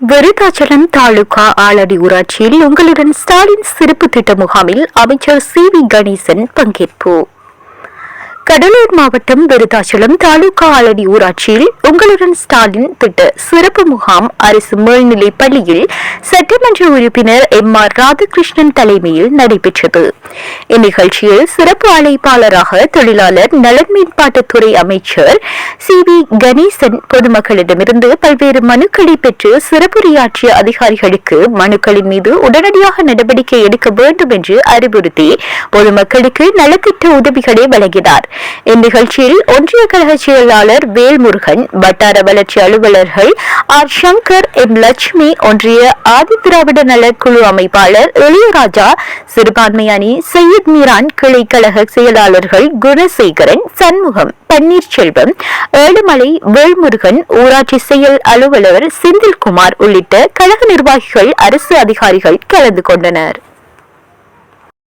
விருதாச்சலம் தாலுகா ஆலடி ஊராட்சியில் உங்களுடன் ஸ்டாலின் சிறப்பு திட்ட முகாமில் அமைச்சர் சி வி கணேசன் பங்கேற்பு. கடலூர் மாவட்டம் விருதாச்சலம் தாலுகா ஆலடி ஊராட்சியில் உங்களுடன் ஸ்டாலின் திட்ட சிறப்பு முகாம் அரசு மேல்நிலை பள்ளியில் சட்டமன்ற உறுப்பினர் எம் ஆர் ராதாகிருஷ்ணன் தலைமையில் நடைபெற்றது. இந்நிகழ்ச்சியில் சிறப்பு அழைப்பாளராக தொழிலாளர் நலன் மேம்பாட்டுத்துறை அமைச்சர் சி வி கணேசன் பொதுமக்களிடமிருந்து பல்வேறு மனுக்களை பெற்று சிறப்புரையாற்றிய அதிகாரிகளுக்கு மனுக்களின் மீது உடனடியாக நடவடிக்கை எடுக்க வேண்டும் என்று அறிவுறுத்தி பொதுமக்களுக்கு நலத்திட்ட உதவிகளை வழங்கினார். இந்நிகழ்ச்சியில் ஒன்றிய கழக செயலாளர் வேல்முருகன் வட்டார வளர்ச்சி அலுவலர்கள் ஆர் சங்கர் எம் லட்சுமி ஒன்றிய ஆதிதிராவிட நலக்குழு அமைப்பாளர் எளியராஜா சிறுபான்மை அணி சையத் மீரான் கிளை கழக செயலாளர்கள் குணசேகரன் சண்முகம் பன்னீர்செல்வம் ஏழுமலை வேல்முருகன் ஊராட்சி செயல் அலுவலர் செந்தில்குமார் உள்ளிட்ட கழக நிர்வாகிகள் அரசு அதிகாரிகள் கலந்து கொண்டனர்.